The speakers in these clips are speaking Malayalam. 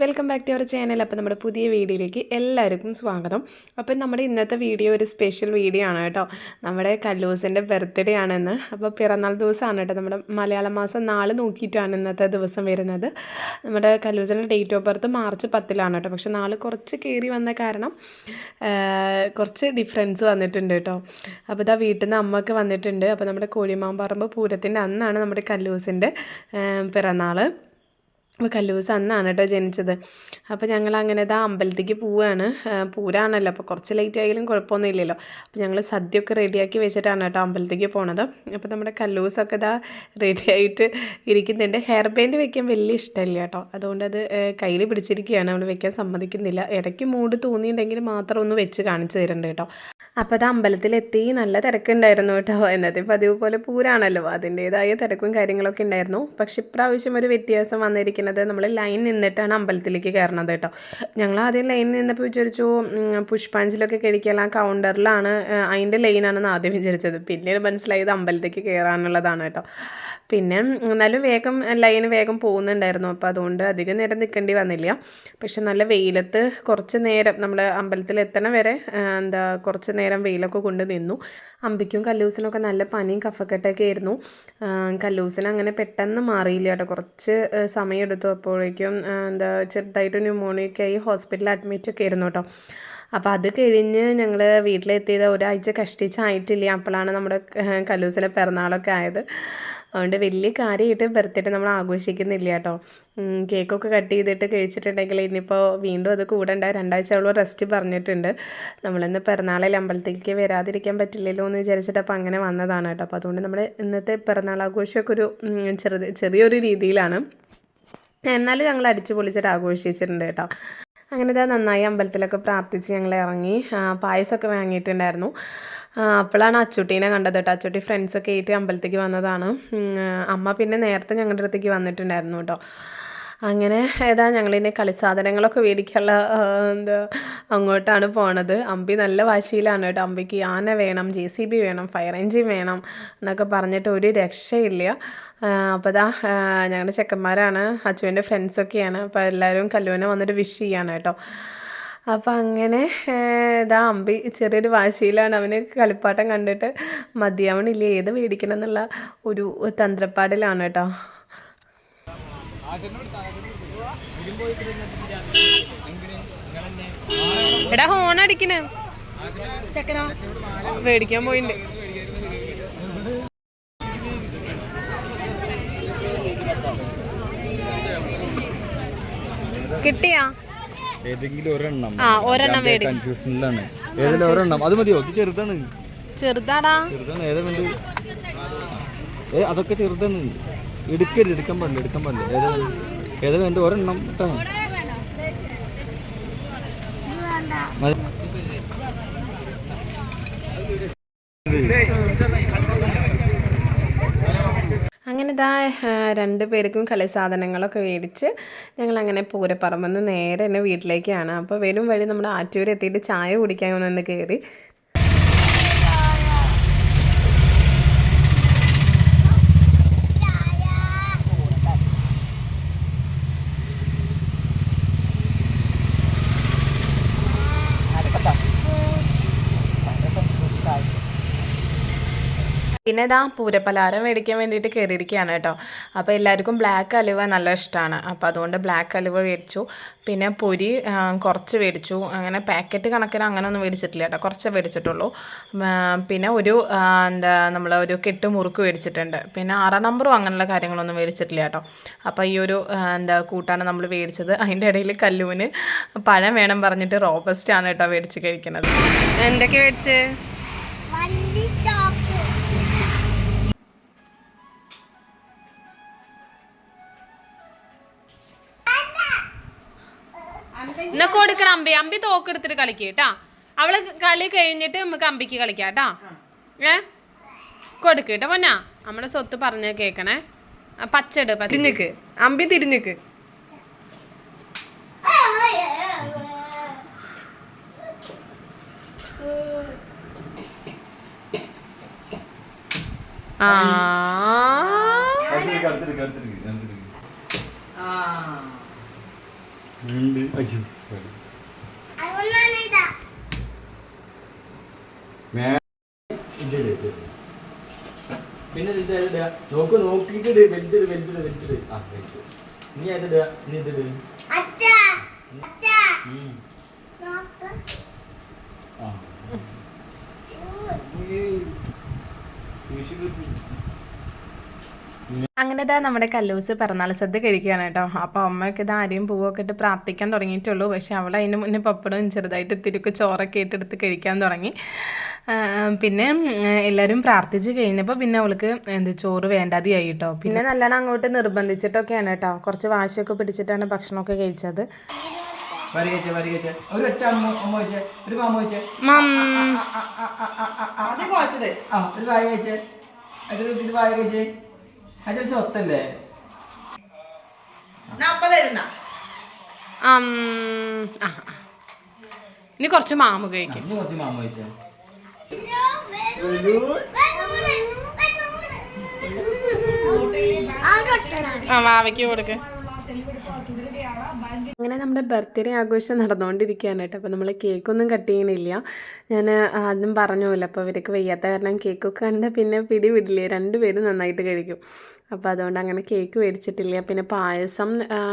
Welcome back to our channel. അപ്പോൾ നമ്മുടെ പുതിയ വീഡിയോയിലേക്ക് എല്ലാവർക്കും സ്വാഗതം. അപ്പം നമ്മുടെ ഇന്നത്തെ വീഡിയോ ഒരു സ്പെഷ്യൽ വീഡിയോ ആണ് കേട്ടോ. നമ്മുടെ കല്ലൂസിന്റെ ബർത്ത്ഡേ ആണെന്ന്. അപ്പോൾ പിറന്നാൾ ദിവസമാണ് കേട്ടോ. നമ്മുടെ മലയാള മാസം നാല് നോക്കിയിട്ടാണ് ഇന്നത്തെ ദിവസം വരുന്നത്. നമ്മുടെ കല്ലൂസിന്റെ ഡേറ്റ് ഓഫ് ബർത്ത് മാർച്ച് പത്തിലാണ് കേട്ടോ. പക്ഷേ നാല് കുറച്ച് കയറി വന്ന കാരണം കുറച്ച് ഡിഫറൻസ് വന്നിട്ടുണ്ട് കേട്ടോ. അപ്പോൾ ഇതാ വീട്ടിൽ നിന്ന് അമ്മയ്ക്ക് വന്നിട്ടുണ്ട്. അപ്പോൾ നമ്മുടെ കോഴിമാമ്പറമ്പ് പൂരത്തിന്റെ അന്നാണ് നമ്മുടെ കല്ലൂസിന്റെ പിറന്നാൾ അപ്പോൾ കല്ലൂസ് അന്നാണ് കേട്ടോ ജനിച്ചത്. അപ്പോൾ ഞങ്ങൾ അങ്ങനെ ഇതാ അമ്പലത്തേക്ക് പോവുകയാണ് പൂരാണല്ലോ. അപ്പോൾ കുറച്ച് ലേറ്റ് ആയാലും കുഴപ്പമൊന്നുമില്ലല്ലോ. അപ്പോൾ ഞങ്ങൾ സദ്യയൊക്കെ റെഡിയാക്കി വെച്ചിട്ടാണ് കേട്ടോ അമ്പലത്തേക്ക് പോണത്. അപ്പോൾ നമ്മുടെ കല്ലൂസൊക്കെ ഇതാ റെഡി ആയിട്ട് ഇരിക്കുന്നുണ്ട്. ഹെയർ ബാൻഡ് വെക്കാൻ വലിയ ഇഷ്ടമില്ല കേട്ടോ അതുകൊണ്ട് അത് കയ്യിൽ പിടിച്ചിരിക്കുകയാണ്. നമ്മൾ വെക്കാൻ സമ്മതിക്കുന്നില്ല. ഇടയ്ക്ക് മൂഡ് തോന്നിയിട്ടുണ്ടെങ്കിൽ മാത്രം ഒന്ന് വെച്ച് കാണിച്ചു തരുന്നുണ്ട് കേട്ടോ. അപ്പോൾ അത് അമ്പലത്തിലെത്തി. നല്ല തിരക്കുണ്ടായിരുന്നു കേട്ടോ. എന്നത്തെ പതിവ് പോലെ പൂരാണല്ലോ. അതിന്റേതായ തിരക്കും കാര്യങ്ങളൊക്കെ ഉണ്ടായിരുന്നു. പക്ഷെ ഇപ്രാവശ്യം ഒരു വ്യത്യാസം വന്നിരിക്കുന്നത് നമ്മൾ ലൈൻ നിന്നിട്ടാണ് അമ്പലത്തിലേക്ക് കയറണത് കേട്ടോ. ഞങ്ങൾ ആദ്യം ലൈൻ നിന്നപ്പോൾ വിചാരിച്ചു പുഷ്പാഞ്ജലിയൊക്കെ കഴിക്കാൻ കൗണ്ടറിലാണ് അതിന്റെ ലൈനാണെന്ന് ആദ്യം വിചാരിച്ചത്. പിന്നീട് മനസ്സിലായത് അമ്പലത്തേക്ക് കയറാനുള്ളതാണ് കേട്ടോ. പിന്നെ എന്നാലും വേഗം ലൈന് വേഗം പോകുന്നുണ്ടായിരുന്നു. അപ്പോൾ അതുകൊണ്ട് അധികം നേരം നിൽക്കേണ്ടി വന്നില്ല. പക്ഷെ നല്ല വെയിലത്ത് കുറച്ച് നേരം നമ്മൾ അമ്പലത്തിൽ എത്തണ വരെ എന്താ കുറച്ച് നേരം വെയിലൊക്കെ കൊണ്ട് നിന്നു. അമ്പിക്കും കല്ലൂസിനൊക്കെ നല്ല പനിയും കഫക്കെട്ടൊക്കെ ആയിരുന്നു. കല്ലൂസിന് അങ്ങനെ പെട്ടെന്ന് മാറിയില്ല കേട്ടോ. കുറച്ച് സമയമെടുത്തു. അപ്പോഴേക്കും എന്താ ചെറുതായിട്ട് ന്യൂമോണിയൊക്കെ ആയി ഹോസ്പിറ്റലിൽ അഡ്മിറ്റ് ഒക്കെ ആയിരുന്നു കേട്ടോ. അപ്പോൾ അത് കഴിഞ്ഞ് ഞങ്ങൾ വീട്ടിലെത്തിയത് ഒരാഴ്ച കഷ്ടിച്ചായിട്ടില്ല. അപ്പോഴാണ് നമ്മുടെ കല്ലൂസിലെ പിറന്നാളൊക്കെ ആയത്. അതുകൊണ്ട് വലിയ കാര്യമായിട്ട് ബർത്ത്ഡേ നമ്മൾ ആഘോഷിക്കുന്നില്ല കേട്ടോ. കേക്കൊക്കെ കട്ട് ചെയ്തിട്ട് കഴിച്ചിട്ടുണ്ടെങ്കിൽ ഇനിയിപ്പോൾ വീണ്ടും അത് കൂടണ്ട. രണ്ടാഴ്ചയോളം റെസ്റ്റ് പറഞ്ഞിട്ടുണ്ട്. നമ്മളിന്ന് പിറന്നാളിൽ അമ്പലത്തിലേക്ക് വരാതിരിക്കാൻ പറ്റില്ലല്ലോ എന്ന് വിചാരിച്ചിട്ട് അപ്പോൾ അങ്ങനെ വന്നതാണ് കേട്ടോ. അപ്പോൾ അതുകൊണ്ട് നമ്മുടെ ഇന്നത്തെ പിറന്നാൾ ആഘോഷമൊക്കെ ഒരു ചെറുത് ചെറിയൊരു രീതിയിലാണ്. എന്നാലും ഞങ്ങൾ അടിച്ചു പൊളിച്ചിട്ട് ആഘോഷിച്ചിട്ടുണ്ട് കേട്ടോ. അങ്ങനെ ഇതാ നന്നായി അമ്പലത്തിലൊക്കെ പ്രാർത്ഥിച്ച് ഞങ്ങൾ ഇറങ്ങി പായസമൊക്കെ വാങ്ങിയിട്ടുണ്ടായിരുന്നു. അപ്പോഴാണ് അച്ചുട്ടീനെ കണ്ടത് കേട്ടോ. അച്ചുട്ടി ഫ്രണ്ട്സൊക്കെ ആയിട്ട് അമ്പലത്തേക്ക് വന്നതാണ്. അമ്മ പിന്നെ നേരത്തെ ഞങ്ങളുടെ അടുത്തേക്ക് വന്നിട്ടുണ്ടായിരുന്നു കേട്ടോ. അങ്ങനെ ഏതാ ഞങ്ങളിതിന്റെ കളിസാധനങ്ങളൊക്കെ മേടിക്കാനുള്ള എന്താ അങ്ങോട്ടാണ് പോണത്. അമ്പി നല്ല വാശിയിലാണ് കേട്ടോ. അമ്പിക്ക് ആന വേണം ജെ സി ബി വേണം ഫയർ എൻജിൻ വേണം എന്നൊക്കെ പറഞ്ഞിട്ട് ഒരു രക്ഷയില്ല. അപ്പോൾ ഇതാ ഞങ്ങളുടെ ചെക്കന്മാരാണ് അച്ചുവിന്റെ ഫ്രണ്ട്സൊക്കെയാണ് അപ്പോൾ എല്ലാവരും കല്ലുവിനെ വന്നിട്ട് വിഷ് ചെയ്യാണ് കേട്ടോ. അപ്പം അങ്ങനെ ഇതാ അമ്പി ചെറിയൊരു വാശിയിലാണ് അവന് കളിപ്പാട്ടം കണ്ടിട്ട്. മതിയാവണില്ല ഏത് മേടിക്കണം എന്നുള്ള ഒരു തന്ത്രപ്പാടിലാണ് കേട്ടോ. എടാ ഹോൺ അടിക്കണേ. ചെക്കനോ? മേടിക്കാൻ പോയിണ്ട്. കിട്ടിയാ? ഏതെങ്കിലും ഒരെണ്ണം. ആ ഒരെണ്ണം മേടി കൺഫ്യൂഷനിലാണ് ഏതെങ്കിലും ഒരെണ്ണം. അത് മതിയോ? ചെറുതാണ്. ചെറുതാടാ. ചെറുതാണ്. ഏതാ ഏ അതൊക്കെ ചെറുതാണ്. എടുക്കരുത്. എടുക്കാൻ പാടില്ല. എടുക്കാൻ പാടില്ല. ഏതാ വേണ്ട? ഏതാ വേണ്ട ഒരെണ്ണം കേട്ടോ മതി. അങ്ങനെ ഇതാ രണ്ട് പേർക്കും കളി സാധനങ്ങളൊക്കെ മേടിച്ച് ഞങ്ങളങ്ങനെ പൂരപ്പറമ്പെന്ന് നേരെ തന്നെ വീട്ടിലേക്കാണ്. അപ്പോൾ വരും വഴി നമ്മുടെ ആറ്റൂർ എത്തിയിട്ട് ചായ കുടിക്കാൻ ഒന്ന് കയറി. പിന്നെ ഇതാ പൂരപ്പലാരം മേടിക്കാൻ വേണ്ടിയിട്ട് കയറിയിരിക്കുകയാണ് കേട്ടോ. അപ്പോൾ എല്ലാവർക്കും ബ്ലാക്ക് അലുവ നല്ല ഇഷ്ടമാണ്. അപ്പോൾ അതുകൊണ്ട് ബ്ലാക്ക് അലുവ മേടിച്ചു. പിന്നെ പൊരി കുറച്ച് മേടിച്ചു. അങ്ങനെ പാക്കറ്റ് കണക്കിന് അങ്ങനെ ഒന്നും മേടിച്ചിട്ടില്ല കേട്ടോ. കുറച്ച് മേടിച്ചിട്ടുള്ളൂ. പിന്നെ ഒരു എന്താ നമ്മൾ ഒരു കെട്ട് മുറുക്ക് മേടിച്ചിട്ടുണ്ട്. പിന്നെ ആറ നമ്പറും അങ്ങനെയുള്ള കാര്യങ്ങളൊന്നും മേടിച്ചിട്ടില്ല കേട്ടോ. അപ്പോൾ ഈ ഒരു എന്താ കൂട്ടാണ് നമ്മൾ മേടിച്ചത്. അതിന്റെ ഇടയിൽ കല്ലുവിന് പഴം വേണം പറഞ്ഞിട്ട് റോബസ്റ്റ് ആണ് കേട്ടോ മേടിച്ച് കഴിക്കുന്നത്. എന്തൊക്കെ മേടിച്ച്? അമ്പി അമ്പി തോക്കെടുത്തിട്ട് കളിക്കുക കേട്ടാ അവൾ കളി കഴിഞ്ഞിട്ട് നമുക്ക് അമ്പിക്ക് കളിക്കാം കേട്ടാ ഏ? കൊടുക്ക് കേട്ടോ പൊന്നാ. നമ്മുടെ സ്വത്ത് പറഞ്ഞ കേക്കണേ. ആ, പച്ചട് തിരിഞ്ഞിക്ക്. അമ്പി തിരിഞ്ഞിക്ക്. ആ. ഉണ്ട് അയ്യോ മേ- ഇത് ഇട്, ഇത് ഇട്. പിന്നെ ഇത് ഇടുക നോക്ക് നോക്കിയിട്ട് ഇട്. വലുതിട് വലുതിട് വലുതിട് ആ വലുത് ഇനി അതിടുക നീ ഇതിട് ഉം. ആ അങ്ങനെ ഇതാ നമ്മുടെ കല്ലൂസ് പിറന്നാൾ സദ്യ കഴിക്കുകയാണ് കേട്ടോ. അപ്പോൾ അമ്മയൊക്കെ ഇത് ആരെയും പൂവൊക്കെ ഇട്ട് പ്രാർത്ഥിക്കാൻ തുടങ്ങിയിട്ടുള്ളൂ. പക്ഷെ അവൾ അതിന് മുന്നേ പപ്പടവും ചെറുതായിട്ട് തിരുക്ക് ചോറൊക്കെ ഇട്ടെടുത്ത് കഴിക്കാൻ തുടങ്ങി. പിന്നെ എല്ലാവരും പ്രാർത്ഥിച്ച് കഴിഞ്ഞപ്പോൾ പിന്നെ അവൾക്ക് എന്ത് ചോറ് വേണ്ടാതെയായി കേട്ടോ. പിന്നെ നല്ലോണം അങ്ങോട്ട് നിർബന്ധിച്ചിട്ടൊക്കെയാണ് കേട്ടോ. കുറച്ച് വാശിയൊക്കെ പിടിച്ചിട്ടാണ് ഭക്ഷണമൊക്കെ കഴിച്ചത്. ഒരു വായ കഴിച്ചേ. ആ, ആ. ഇനി കുറച്ച് മാമ കഴിക്കും. കുറച്ച് മാമ കഴിച്ചോ? ആ വാവയ്ക്ക് കൊടുക്ക്. അങ്ങനെ നമ്മുടെ ബർത്ത്ഡേ ആഘോഷം നടന്നുകൊണ്ടിരിക്കുകയാണ് കേട്ടോ അപ്പോൾ നമ്മൾ കേക്കൊന്നും കട്ട് ചെയ്യണില്ല. ഞാൻ ആദ്യം പറഞ്ഞില്ല. അപ്പോൾ ഇവർക്ക് വയ്യാത്ത കാരണം കേക്കൊക്കെ കണ്ട് പിന്നെ പിടി വിടില്ലേ രണ്ടുപേരും നന്നായിട്ട് കഴിക്കും. അപ്പോൾ അതുകൊണ്ട് അങ്ങനെ കേക്ക് മേടിച്ചിട്ടില്ല. പിന്നെ പായസം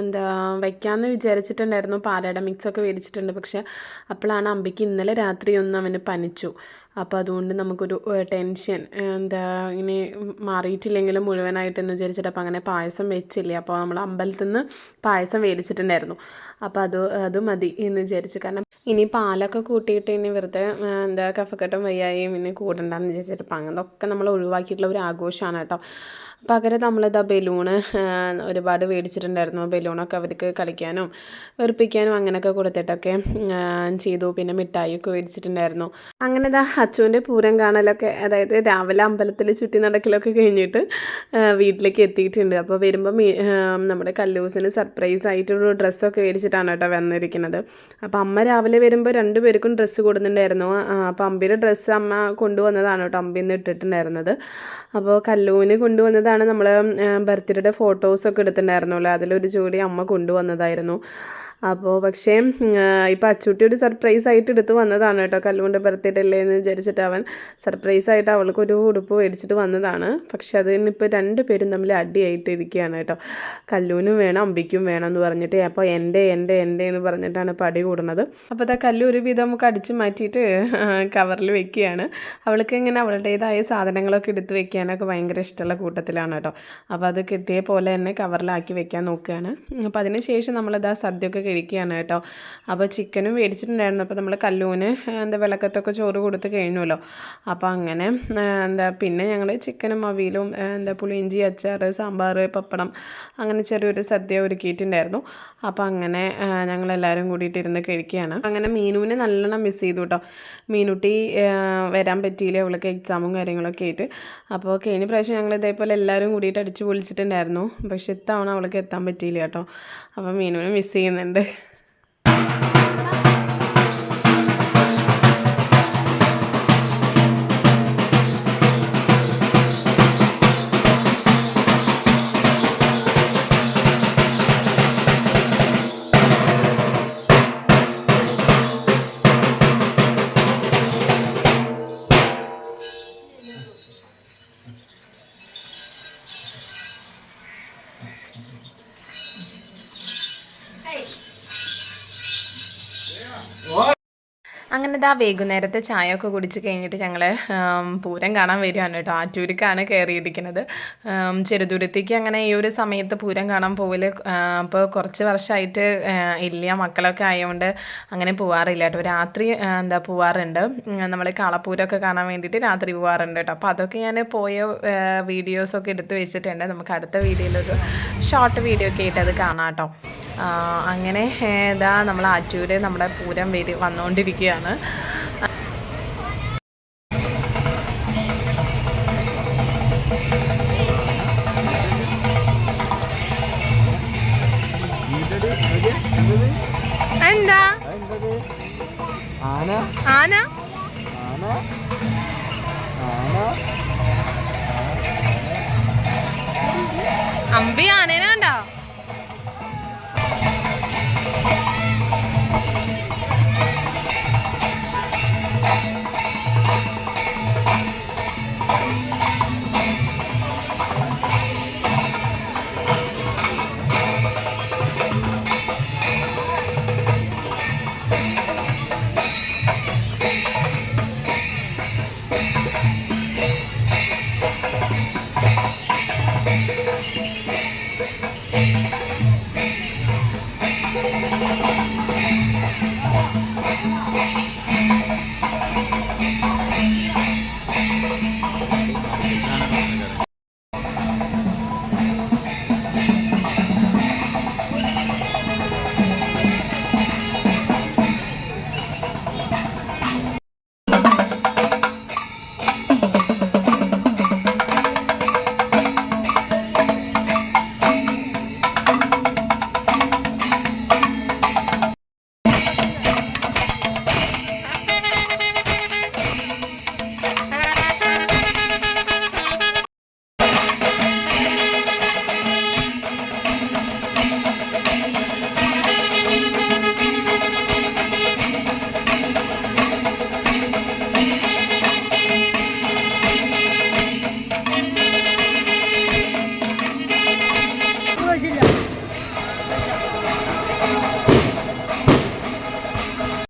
എന്താ വയ്ക്കാമെന്ന് വിചാരിച്ചിട്ടുണ്ടായിരുന്നു. പാലട മിക്സൊക്കെ മേടിച്ചിട്ടുണ്ട്. പക്ഷേ അപ്പോഴാണ് അമ്പിക്ക് ഇന്നലെ രാത്രി ഒന്ന് അവന് പനിച്ചു. അപ്പോൾ അതുകൊണ്ട് നമുക്കൊരു ടെൻഷൻ എന്താ ഇങ്ങനെ മാറിയിട്ടില്ലെങ്കിലും മുഴുവനായിട്ടെന്ന് വിചാരിച്ചിട്ട് അപ്പോൾ അങ്ങനെ പായസം വെച്ചില്ലേ? അപ്പോൾ നമ്മൾ അമ്പലത്തിൽ നിന്ന് പായസം മേടിച്ചിട്ടുണ്ടായിരുന്നു. അപ്പോൾ അത് അത് മതി എന്ന് വിചാരിച്ചു. കാരണം ഇനി പാലൊക്കെ കൂട്ടിയിട്ട് ഇനി വെറുതെ എന്താ കഫക്കെട്ടും വയ്യായും ഇനി കൂടണ്ടെന്ന് വിചാരിച്ചിട്ട് അപ്പം അങ്ങനൊക്കെ നമ്മൾ ഒഴിവാക്കിയിട്ടുള്ള ഒരു ആഘോഷമാണ് കേട്ടോ. പകരം നമ്മളിതാ ബലൂണ് ഒരുപാട് മേടിച്ചിട്ടുണ്ടായിരുന്നു. ബലൂണൊക്കെ അവർക്ക് കളിക്കാനും വെറുപ്പിക്കാനും അങ്ങനെയൊക്കെ കൊടുത്തിട്ടൊക്കെ ചെയ്തു. പിന്നെ മിഠായിയൊക്കെ മേടിച്ചിട്ടുണ്ടായിരുന്നു. അങ്ങനെ ഇതാ അച്ചുവിന്റെ പൂരം കാണലൊക്കെ അതായത് രാവിലെ അമ്പലത്തിൽ ചുറ്റി നടക്കലൊക്കെ കഴിഞ്ഞിട്ട് വീട്ടിലേക്ക് എത്തിയിട്ടുണ്ട്. അപ്പോൾ വരുമ്പോൾ നമ്മുടെ കല്ലൂസിന് സർപ്രൈസ് ആയിട്ടൊരു ഡ്രസ്സൊക്കെ മേടിച്ചിട്ടാണ് കേട്ടോ വന്നിരിക്കുന്നത്. അപ്പോൾ അമ്മ രാവിലെ വരുമ്പോൾ രണ്ട് പേർക്കും ഡ്രസ്സ് കൊടുത്തിട്ടുണ്ടായിരുന്നു. അപ്പോൾ അമ്പിയുടെ ഡ്രസ്സ് അമ്മ കൊണ്ടുവന്നതാണ് കേട്ടോ അമ്പിന്ന് ഇട്ടിട്ടുണ്ടായിരുന്നത്. അപ്പോൾ കല്ലൂന് കൊണ്ടുവന്നതാണ് നമ്മൾ ബർത്ത്ഡേയുടെ ഫോട്ടോസൊക്കെ എടുത്തിട്ടുണ്ടായിരുന്നല്ലോ. അതിലൊരു ജോഡി അമ്മ കൊണ്ടുവന്നതായിരുന്നു. അപ്പോൾ പക്ഷേ ഇപ്പോൾ അച്ചൂട്ടി ഒരു സർപ്രൈസ് ആയിട്ട് എടുത്ത് വന്നതാണ് കേട്ടോ. കല്ലുകൊണ്ട് ബർത്ത്ഡേ എന്ന് വിചാരിച്ചിട്ട് അവൻ സർപ്രൈസ് ആയിട്ട് അവൾക്കൊരു ഉടുപ്പ് മേടിച്ചിട്ട് വന്നതാണ്. പക്ഷേ അതിനിപ്പോൾ രണ്ട് പേരും തമ്മിൽ അടിയായിട്ട് ഇരിക്കുകയാണ് കേട്ടോ. കല്ലൂനും വേണം അമ്പിക്കും വേണം എന്ന് പറഞ്ഞിട്ട് അപ്പോൾ എന്റെ എന്റെ എന്റെ എന്ന് പറഞ്ഞിട്ടാണ് പടി കൂടുന്നത്. അപ്പോൾ അതാ കല്ലു ഒരു വിധം നമുക്ക് അടിച്ച് മാറ്റിയിട്ട് കവറിൽ വെക്കുകയാണ്. അവൾക്ക് ഇങ്ങനെ അവളുടേതായ സാധനങ്ങളൊക്കെ എടുത്ത് വെക്കാനൊക്കെ ഭയങ്കര ഇഷ്ടമുള്ള കൂട്ടത്തിലാണ് കേട്ടോ. അപ്പോൾ അത് കിട്ടിയ പോലെ തന്നെ കവറിലാക്കി വെക്കാൻ നോക്കുകയാണ്. അപ്പോൾ അതിനുശേഷം ശേഷം ആ കഴിക്കുകയാണ് കേട്ടോ. അപ്പോൾ ചിക്കനും മേടിച്ചിട്ടുണ്ടായിരുന്നു. അപ്പോൾ നമ്മൾ കല്ലൂന് എന്താ വിളക്കത്തൊക്കെ ചോറ് കൊടുത്ത് കഴിഞ്ഞല്ലോ അപ്പോൾ അങ്ങനെ എന്താ പിന്നെ ഞങ്ങൾ ചിക്കനും അവിയലും എന്താ പുളിയിഞ്ചി അച്ചാർ സാമ്പാർ പപ്പടം അങ്ങനെ ചെറിയൊരു സദ്യ ഒരുക്കിയിട്ടുണ്ടായിരുന്നു. അപ്പോൾ അങ്ങനെ ഞങ്ങളെല്ലാവരും കൂടിയിട്ട് ഇരുന്ന് കഴിക്കുകയാണ്. അങ്ങനെ മീനുവിനെ നല്ലോണം മിസ് ചെയ്തു കേട്ടോ. മീനുട്ടി വരാൻ പറ്റിയില്ല. അവൾക്ക് എക്സാമും കാര്യങ്ങളൊക്കെ ആയിട്ട്. അപ്പോൾ കഴിഞ്ഞ പ്രാവശ്യം ഞങ്ങൾ ഇതേപോലെ എല്ലാവരും കൂടിയിട്ട് അടിച്ച് പൊളിച്ചിട്ടുണ്ടായിരുന്നു. പക്ഷെ ഇത്തവണ അവൾക്ക് എത്താൻ പറ്റിയില്ല കേട്ടോ. അപ്പോൾ മീനുവിനെ മിസ് ചെയ്യുന്നുണ്ട്. അങ്ങനെ ഇതാ വൈകുന്നേരത്തെ ചായ ഒക്കെ കുടിച്ച് കഴിഞ്ഞിട്ട് ഞങ്ങൾ പൂരം കാണാൻ വരികയാണ് കേട്ടോ. ആറ്റൂരിക്കാണ് കയറിയിരിക്കുന്നത് ചെറുതുരുത്തിക്ക് അങ്ങനെ ഈ ഒരു സമയത്ത് പൂരം കാണാൻ പോവില്ല അപ്പോൾ കുറച്ച് വർഷമായിട്ട് ഇല്ല. മക്കളൊക്കെ ആയതുകൊണ്ട് അങ്ങനെ പോവാറില്ല കേട്ടോ. രാത്രി എന്താ പോവാറുണ്ട്. നമ്മൾ കളപ്പൂരമൊക്കെ കാണാൻ വേണ്ടിയിട്ട് രാത്രി പോവാറുണ്ട് കേട്ടോ. അപ്പോൾ അതൊക്കെ ഞാൻ പോയ വീഡിയോസൊക്കെ എടുത്ത് വെച്ചിട്ടുണ്ട്. നമുക്ക് അടുത്ത വീഡിയോയിലൊരു ഷോർട്ട് വീഡിയോ ഒക്കെ ആയിട്ട് അത് കാണാം കേട്ടോ. അങ്ങനെ ഇതാ നമ്മൾ ആറ്റൂര് നമ്മുടെ പൂരം വരി വന്നുകൊണ്ടിരിക്കുകയാണ് എന്താ? ആന? ആന? ആന? ആന? അമ്പി ആനേനെ കണ്ടോ?